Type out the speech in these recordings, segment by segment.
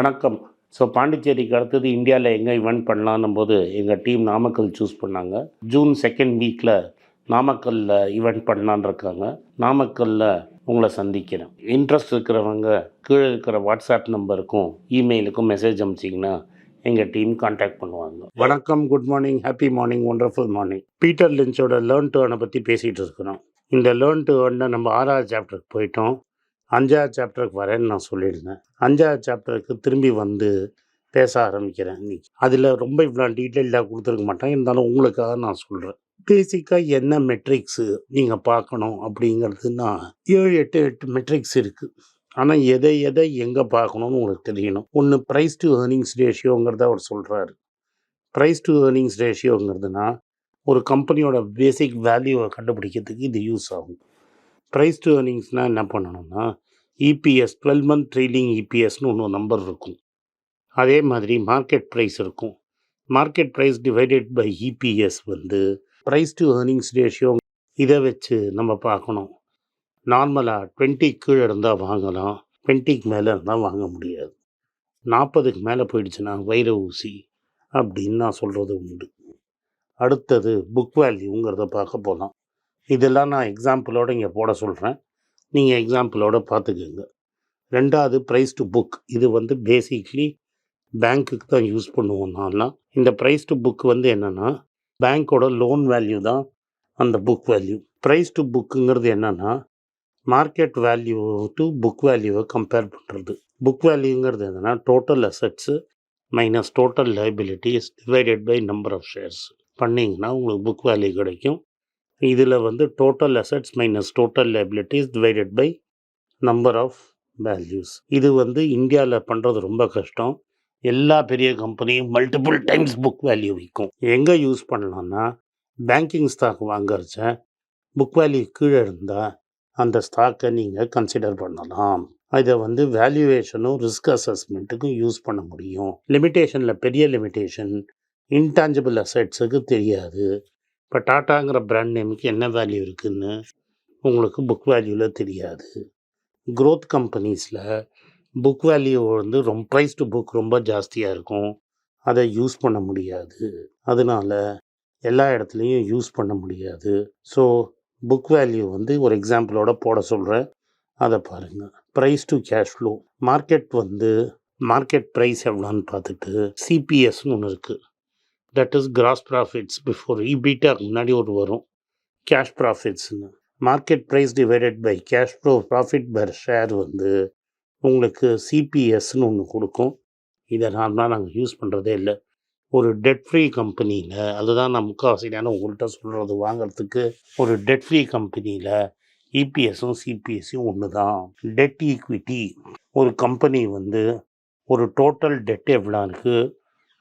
வணக்கம். ஸோ பாண்டிச்சேரிக்கு அடுத்தது இந்தியாவில் எங்கே இவெண்ட் பண்ணலான்னும் போது எங்கள் டீம் நாமக்கல் சூஸ் பண்ணாங்க. ஜூன் செகண்ட் வீக்கில் நாமக்கல்லில் ஈவெண்ட் பண்ணலான்னு இருக்காங்க. நாமக்கல்லில் உங்களை சந்திக்கிறேன். இன்ட்ரெஸ்ட் இருக்கிறவங்க கீழே இருக்கிற வாட்ஸ்அப் நம்பருக்கும் இமெயிலுக்கும் மெசேஜ் அனுப்பிச்சிங்கன்னா எங்கள் டீம் காண்டாக்ட் பண்ணுவாங்க. வணக்கம் good morning happy morning wonderful morning Peter லின்ச்சோட learn to ஏர்னை பற்றி பேசிகிட்டு இருக்கிறோம். இந்த லேர்ன் டு ஏர்னை நம்ம ஆறாவது சாப்டருக்கு போயிட்டோம். அஞ்சாவது சாப்டருக்கு வரேன்னு நான் சொல்லியிருந்தேன். அஞ்சாவது சாப்டருக்கு திரும்பி வந்து பேச ஆரம்பிக்கிறேன் இன்னைக்கு. அதில் ரொம்ப இவ்வளோ டீட்டெயில்டாக கொடுத்துருக்க மாட்டேன். இருந்தாலும் உங்களுக்காக நான் சொல்கிறேன் பேசிக்காக என்ன மெட்ரிக்ஸு நீங்கள் பார்க்கணும் அப்படிங்கிறதுனா ஏழு எட்டு எட்டு மெட்ரிக்ஸ் இருக்குது ஆனால் எதை எதை எங்கே பார்க்கணும்னு உங்களுக்கு தெரியணும். ஒன்று ப்ரைஸ் டு ஏர்னிங்ஸ் ரேஷியோங்கிறத அவர் சொல்கிறாரு ப்ரைஸ் டு ஏர்னிங்ஸ் ரேஷியோங்கிறதுனா ஒரு கம்பெனியோட பேசிக் வேல்யூவை கண்டுபிடிக்கிறதுக்கு இது யூஸ் ஆகும். ப்ரைஸ் டு ஏர்னிங்ஸ்னால் என்ன பண்ணணும்னா இபிஎஸ் டுவெல் மந்த் ட்ரெய்லிங் இபிஎஸ்னு ஒன்று நம்பர் இருக்கும். அதே மாதிரி மார்க்கெட் ப்ரைஸ் இருக்கும். Market price divided by EPS வந்து ப்ரைஸ் டு ஏர்னிங்ஸ் ரேஷியோ இதை வச்சு நம்ம பார்க்கணும். நார்மலாக டுவெண்ட்டி கீழே இருந்தால் வாங்கலாம் டுவெண்ட்டிக்கு மேலே இருந்தால் வாங்க முடியாது. நாற்பதுக்கு மேலே போயிடுச்சுன்னா வைர ஊசி அப்படின்னு நான் சொல்கிறது உண்டு. அடுத்தது புக் வேல்யூங்கிறத பார்க்க போகலாம் இதெல்லாம் நான் எக்ஸாம்பிளோடு இங்கே போட சொல்கிறேன் நீங்கள் எக்ஸாம்பிளோட பார்த்துக்கோங்க. ரெண்டாவது ப்ரைஸ் டு புக் இது வந்து பேசிக்லி பேங்க்குக்கு தான் யூஸ் பண்ணுவோம் நான்லாம். இந்த ப்ரைஸ் டு புக் வந்து என்னென்னா பேங்க்கோட லோன் வேல்யூ தான் அந்த புக் வேல்யூ ப்ரைஸ் டு புக்குங்கிறது என்னென்னா மார்க்கெட் வேல்யூ டு புக் வேல்யூவை கம்பேர் பண்ணுறது புக் வேல்யூங்கிறது என்னென்னா total assets minus total liabilities divided by number of shares பண்ணிங்கன்னா உங்களுக்கு புக் வேல்யூ கிடைக்கும். இதில் வந்து total assets minus total liabilities divided by number of values இது வந்து இந்தியாவில் பண்ணுறது ரொம்ப கஷ்டம். எல்லா பெரிய கம்பெனியும் மல்டிபிள் டைம்ஸ் புக் வேல்யூ விற்கும் எங்கே யூஸ் பண்ணலாம்னா பேங்கிங் ஸ்டாக் வாங்கறச்ச புக் வேல்யூ கீழே இருந்தால் அந்த ஸ்டாக்கை நீங்கள் கன்சிடர் பண்ணலாம். இதை வந்து வேல்யூவேஷனும் ரிஸ்க் அசஸ்மெண்ட்டுக்கும் யூஸ் பண்ண முடியும். லிமிட்டேஷனில் பெரிய லிமிட்டேஷன் இன்டான்ஜிபிள் அசட்ஸுக்கு தெரியாது. இப்போ டாட்டாங்கிற பிராண்ட் நேமுக்கு என்ன வேல்யூ இருக்குதுன்னு உங்களுக்கு புக் வேல்யூவில் தெரியாது. க்ரோத் கம்பெனிஸில் புக் வேல்யூ வந்து ரொம்ப ப்ரைஸ் டு புக் ரொம்ப ஜாஸ்தியாக இருக்கும். அதை யூஸ் பண்ண முடியாது. அதனால எல்லா இடத்துலையும் யூஸ் பண்ண முடியாது. ஸோ புக் வேல்யூ வந்து ஒரு எக்ஸாம்பிளோட போட சொல்கிறேன் அதை பாருங்கள் price to cash flow market வந்து மார்க்கெட் ப்ரைஸ் எவ்வளோன்னு பார்த்துட்டு சிபிஎஸ்னு ஒன்று இருக்குது that is gross profits before EBITDA முன்னாடி ஒரு வரும். Cash ப்ராஃபிட்ஸ்னு market price divided by cash flow profit per share வந்து உங்களுக்கு சிபிஎஸ்னு ஒன்று கொடுக்கும். இதை நார்மலாக நாங்கள் யூஸ் பண்ணுறதே இல்லை. ஒரு டெட் ஃப்ரீ கம்பெனியில் அதுதான் நான் முக்கால்வாசி நேரம் உங்கள்கிட்ட சொல்கிறது வாங்கிறதுக்கு ஒரு டெட் ஃப்ரீ கம்பெனியில் இபிஎஸும் சிபிஎஸும் ஒன்று தான் டெட் ஈக்விட்டி ஒரு கம்பெனி வந்து ஒரு டோட்டல் டெட் எவ்வளோ இருக்குது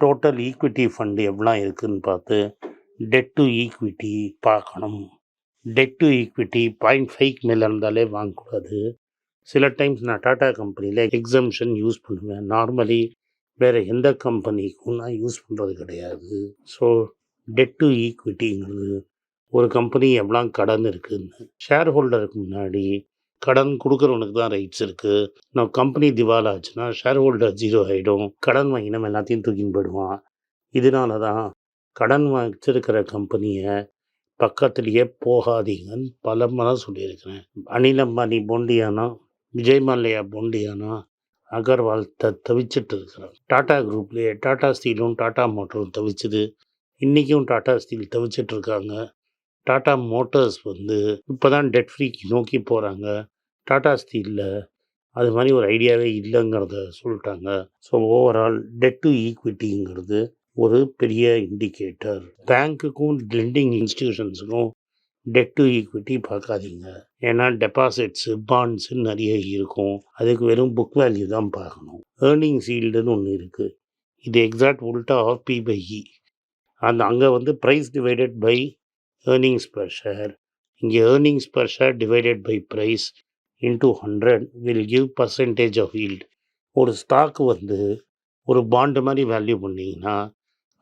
டோட்டல் ஈக்விட்டி ஃபண்டு எவ்வளோ இருக்குதுன்னு பார்த்து டெட் டு ஈக்விட்டி பார்க்கணும். Debt to equity point five மேலே இருந்தாலே வாங்கக்கூடாது. சில டைம்ஸ் நான் டாடா கம்பெனியில் எக்ஸம்ஷன் யூஸ் பண்ணுவேன். நார்மலி வேறு எந்த கம்பெனிக்கும் நான் யூஸ் பண்ணுறது கிடையாது. ஸோ டெட் டு ஈக்விட்டிங்கிறது ஒரு கம்பெனி எவ்வளோ கடன் இருக்குதுன்னு ஷேர் ஹோல்டருக்கு முன்னாடி கடன் கொடுக்குறவனுக்கு தான் ரைட்ஸ் இருக்குது நான் கம்பெனி திவால் ஆச்சுன்னா ஷேர் ஹோல்டர் ஜீரோ ஆகிடும் கடன் வாங்கினவன் எல்லாத்தையும் தூக்கின்னு போயிடுவான். இதனால தான் கடன் வச்சிருக்கிற கம்பெனியை பக்கத்துலேயே போகாதீங்கன்னு பல முறை சொல்லியிருக்கிறேன். அனில் அம்பானி போண்டியானா விஜய் மல்லையா போண்டியானா அகர்வால் த தவிச்சிட்டு இருக்கிறான் டாடா குரூப்லேயே டாடா ஸ்டீலும் டாடா மோட்டரும் தவிச்சுது. இன்றைக்கும் டாடா ஸ்டீல் தவிச்சிட்டு இருக்காங்க. டாடா மோட்டார்ஸ் வந்து இப்போ தான் டெட் ஃப்ரீக்கு நோக்கி போகிறாங்க டாடா ஸ்டீலில் அது மாதிரி ஒரு ஐடியாவே இல்லைங்கிறத சொல்லிட்டாங்க. ஸோ ஓவரால் டெட் டு ஈக்விட்டிங்கிறது ஒரு பெரிய இண்டிகேட்டர் பேங்க்குக்கும் லெண்டிங் இன்ஸ்டிடியூஷன்ஸுக்கும் டெட் டு ஈக்விட்டி பார்க்காதீங்க. ஏன்னா டெபாசிட்ஸு பாண்ட்ஸு நிறைய இருக்கும். அதுக்கு வெறும் புக் வேல்யூ தான் பார்க்கணும். ஏர்னிங் சீல்டுன்னு ஒன்று இருக்குது இது எக்ஸாக்ட் உல்டா ஆஃப் பி பை இ அந்த அங்கே வந்து price divided by earnings per share இங்கே earnings per share divided by price into hundred will give percentage of yield. ஒரு ஸ்டாக் வந்து ஒரு பாண்டு மாதிரி வேல்யூ பண்ணிங்கன்னா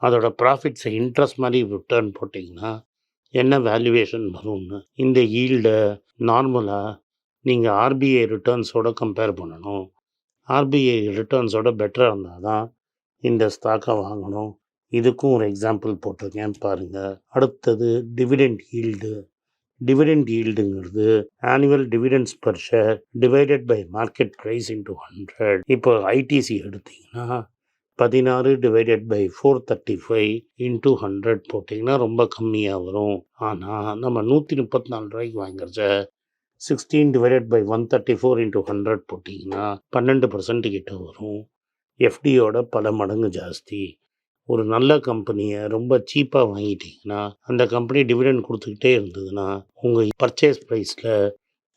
அதோட ப்ராஃபிட்ஸை இன்ட்ரெஸ்ட் மாதிரி ரிட்டர்ன் போட்டிங்கன்னா என்ன வேல்யூவேஷன் வரும்னு இந்த ஈல்டை நார்மலாக நீங்கள் ஆர்பிஐ ரிட்டர்ன்ஸோட கம்பேர் பண்ணணும். ஆர்பிஐ ரிட்டர்ன்ஸோட பெட்டராக இருந்தால் தான் இந்த ஸ்டாக்கை வாங்கணும். இதுக்கும் ஒரு எக்ஸாம்பிள் போட்டிருக்கேன் பாருங்கள் அடுத்தது dividend yield dividend ஈல்டுங்கிறது annual dividends per share divided by market price into hundred இப்போ ஐடிசி எடுத்தீங்கன்னா பதினாறு divided by four thirty five into hundred போட்டிங்கன்னா ரொம்ப கம்மியாக வரும். ஆனால் நம்ம நூற்றி முப்பத்தி நாலு ரூபாய்க்கு வாங்குறச்ச sixteen divided by one thirty four into hundred போட்டிங்கன்னா பன்னெண்டு பர்சன்ட் கிட்ட வரும். எஃப்டியோட பல மடங்கு ஜாஸ்தி. ஒரு நல்ல கம்பெனியை ரொம்ப சீப்பாக வாங்கிட்டீங்கன்னா அந்த கம்பெனி டிவிடெண்ட் கொடுத்துக்கிட்டே இருந்ததுன்னா உங்கள் பர்ச்சேஸ் ப்ரைஸில்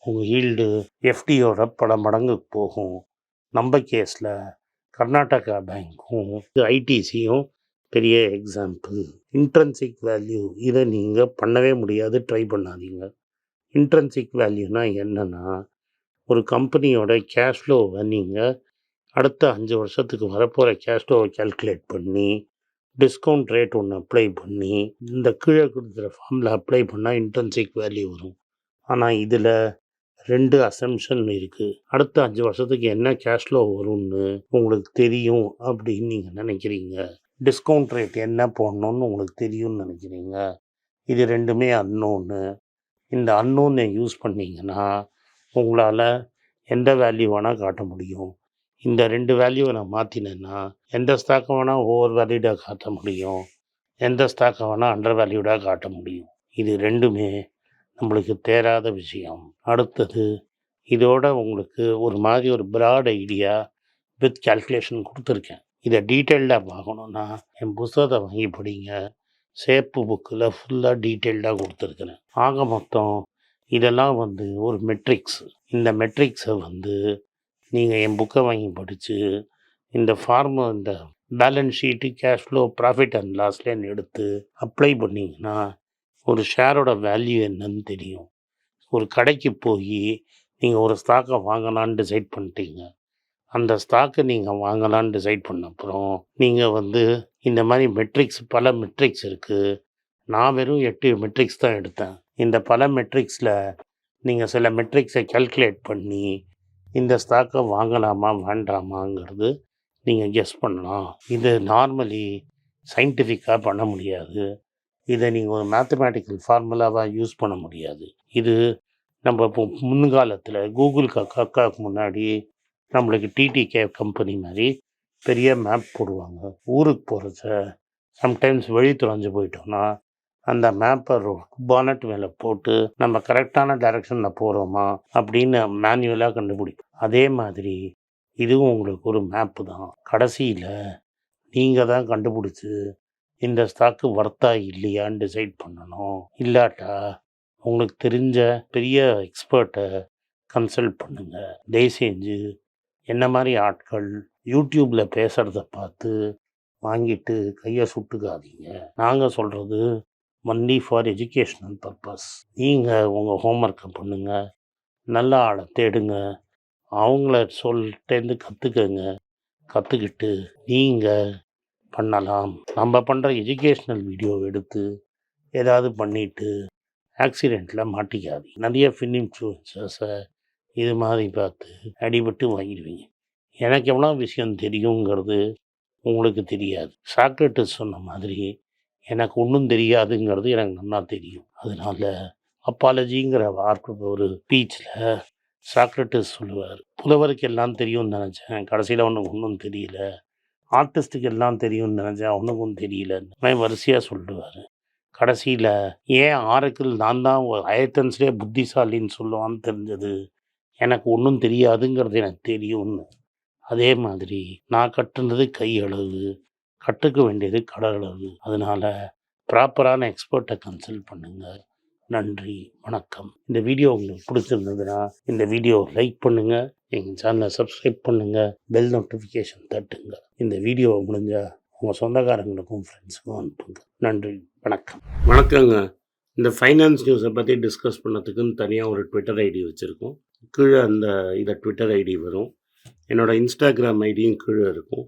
உங்கள் ஈல்டு எஃப்டியோட பல மடங்கு போகும். நம்ம கேஸில் கர்நாடகா பேங்க்கும் ஐடிசியும் பெரிய எக்ஸாம்பிள் இன்ட்ரன்சிக் வேல்யூ இதை நீங்கள் பண்ணவே முடியாது ட்ரை பண்ணாதீங்க. இன்ட்ரன்சிக் வேல்யூனா என்னென்னா ஒரு கம்பெனியோட கேஷ் ஃப்ளோவை நீங்கள் அடுத்த அஞ்சு வருஷத்துக்கு வரப்போகிற கேஷ் ஃப்ளோவை கேல்குலேட் பண்ணி டிஸ்கவுண்ட் ரேட் ஒன்று அப்ளை பண்ணி இந்த கீழே கொடுக்குற ஃபார்மில் அப்ளை பண்ணால் இன்டர்ன்சிக் வேல்யூ வரும். ஆனால் இதில் ரெண்டு அசம்ஷன் இருக்குது அடுத்த அஞ்சு வருஷத்துக்கு என்ன கேஷ் வரும்னு உங்களுக்கு தெரியும் அப்படின்னு நீங்கள் நினைக்கிறீங்க. டிஸ்கவுண்ட் ரேட் என்ன போடணும்னு உங்களுக்கு தெரியும்னு நினைக்கிறீங்க. இது ரெண்டுமே அன்னோன்னு இந்த அன்னோனை யூஸ் பண்ணீங்கன்னா உங்களால் எந்த வேல்யூ வேணால் காட்ட முடியும். இந்த ரெண்டு வேல்யூவை நான் மாற்றினேன்னா எந்த ஸ்டாக்கை வேணால் ஓவர் வேல்யூடாக காட்ட முடியும். எந்த ஸ்டாக்கை வேணால் அண்டர் வேல்யூடாக காட்ட முடியும். இது ரெண்டுமே நம்மளுக்கு தேராத விஷயம். அடுத்தது இதோட உங்களுக்கு ஒரு மாதிரி ஒரு ப்ராட் ஐடியா வித் கால்குலேஷன் கொடுத்துருக்கேன். இதை டீட்டெயில்டாக பார்க்கணுன்னா என் புத்தகத்தை வாங்கி படிங்க. சேப்பு புக்கில் ஃபுல்லாக டீட்டெயில்டாக கொடுத்துருக்குறேன். ஆக மொத்தம் இதெல்லாம் வந்து ஒரு மெட்ரிக்ஸ் இந்த மெட்ரிக்ஸை வந்து நீங்கள் என் புக்கை வாங்கி படித்து இந்த ஃபார்மு இந்த balance sheet cash flow profit and லாஸ்லேன்னு எடுத்து அப்ளை பண்ணிங்கன்னா ஒரு ஷேரோட வேல்யூ என்னன்னு தெரியும். ஒரு கடைக்கு போய் நீங்கள் ஒரு ஸ்டாக்கை வாங்கலான்னு டிசைட் பண்ணிட்டீங்க. அந்த ஸ்டாக்கை நீங்கள் வாங்கலான்னு டிசைட் பண்ண அப்புறம் நீங்கள் வந்து இந்த மாதிரி மெட்ரிக்ஸ் பல மெட்ரிக்ஸ் இருக்குது நான் வெறும் எட்டு மெட்ரிக்ஸ் தான் எடுத்தேன். இந்த பல மெட்ரிக்ஸில் நீங்கள் சில மெட்ரிக்ஸை கல்குலேட் பண்ணி இந்த ஸ்டாக்கை வாங்கலாமா வேண்டாமாங்கிறது நீங்கள் கெஸ் பண்ணலாம். இது நார்மலி சயின்டிஃபிக்காக பண்ண முடியாது. இதை நீங்கள் ஒரு மேத்தமேட்டிக்கல் ஃபார்முலாவாக யூஸ் பண்ண முடியாது. இது நம்ம இப்போ முன்காலத்தில் கூகுள் கக்காவுக்கு முன்னாடி நம்மளுக்கு டிடிகே கம்பெனி மாதிரி பெரிய மேப் போடுவாங்க. ஊருக்கு போகிறச்ச சம்டைம்ஸ் வழி தொலைஞ்சு போயிட்டோம்னா அந்த மேப்பை பானட் மேலே போட்டு நம்ம கரெக்டான டைரக்ஷனில் போகிறோமா அப்படின்னு மேனுவலாக கண்டுபிடிக்கும். அதே மாதிரி இதுவும் உங்களுக்கு ஒரு மேப்பு தான். கடைசியில் நீங்கள் தான் கண்டுபிடிச்சி இந்த ஸ்டாக்கு ஒர்த்தா இல்லையான்னு டிசைட் பண்ணணும். இல்லாட்டா உங்களுக்கு தெரிஞ்ச பெரிய எக்ஸ்பர்ட்டை கன்சல்ட் பண்ணுங்கள் தயவு செஞ்சு என்ன மாதிரி ஆட்கள் யூடியூப்பில் பேசுகிறத பார்த்து வாங்கிட்டு கையை சுட்டுக்காதீங்க. நாங்கள் சொல்கிறது ஒன்லி ஃபார் எஜுகேஷ்னல் பர்பஸ் நீங்கள் உங்கள் ஹோம்ஒர்க்கை பண்ணுங்கள் நல்ல ஆளை தேடுங்க. அவங்கள சொல்லிட்டேருந்து கற்றுக்கங்க கற்றுக்கிட்டு நீங்கள் பண்ணலாம். நம்ம பண்ணுற எஜுகேஷ்னல் வீடியோ எடுத்து ஏதாவது பண்ணிவிட்டு ஆக்சிடெண்ட்டில் மாட்டிக்காது நிறைய ஃபின் இன்ஃப்ளூயன்சஸை இது மாதிரி பார்த்து அடிபட்டு வாங்கிடுவீங்க. எனக்கு எவ்வளோ விஷயம் தெரியுங்கிறது உங்களுக்கு தெரியாது. சாக்ரட்டிஸ் சொன்ன மாதிரி எனக்கு ஒன்றும் தெரியாதுங்கிறது எனக்கு நல்லா தெரியும். அதனால அப்பாலஜிங்கிற வார்த்தை ஒரு ஸ்பீச்சில் சாக்ரட்டிஸ் சொல்லுவார். புலவருக்கு எல்லாம் தெரியும்னு நினச்சேன். கடைசியில் அவனுக்கு ஒன்றும் தெரியல. ஆர்டிஸ்ட்டுக்கு எல்லாம் தெரியும்னு நினச்சேன். அவனுக்கும் தெரியல வரிசையாக சொல்லுவார். கடைசியில் ஏன் ஆரக்கில் நான் தான் அயத்தன்ஸ்லேயே புத்திசாலின்னு சொல்லுவான்னு தெரிஞ்சது? எனக்கு ஒன்றும் தெரியாதுங்கிறது எனக்கு தெரியும்னு. அதே மாதிரி நான் கட்டுனது கையளவு. கற்றுக்க வேண்டியது கடல் அதனால் ப்ராப்பரான எக்ஸ்பர்ட்டை கன்சல்ட் பண்ணுங்கள் நன்றி வணக்கம். இந்த வீடியோ உங்களுக்கு பிடிச்சிருந்ததுன்னா இந்த வீடியோ லைக் பண்ணுங்கள் எங்கள் சேனலை சப்ஸ்கிரைப் பண்ணுங்கள் பெல் நோட்டிஃபிகேஷன் தட்டுங்க. இந்த வீடியோவை முடிஞ்சால் உங்கள் சொந்தக்காரங்களுக்கும் ஃப்ரெண்ட்ஸுக்கும் அனுப்புங்க. நன்றி வணக்கம். வணக்கங்க. இந்த ஃபைனான்ஸ் நியூஸை பற்றி டிஸ்கஸ் பண்ணதுக்குன்னு தனியாக ஒரு ட்விட்டர் ஐடி வச்சுருக்கோம். கீழே அந்த இதை ட்விட்டர் ஐடி வரும். என்னோட இன்ஸ்டாகிராம் ஐடியும் கீழே இருக்கும்.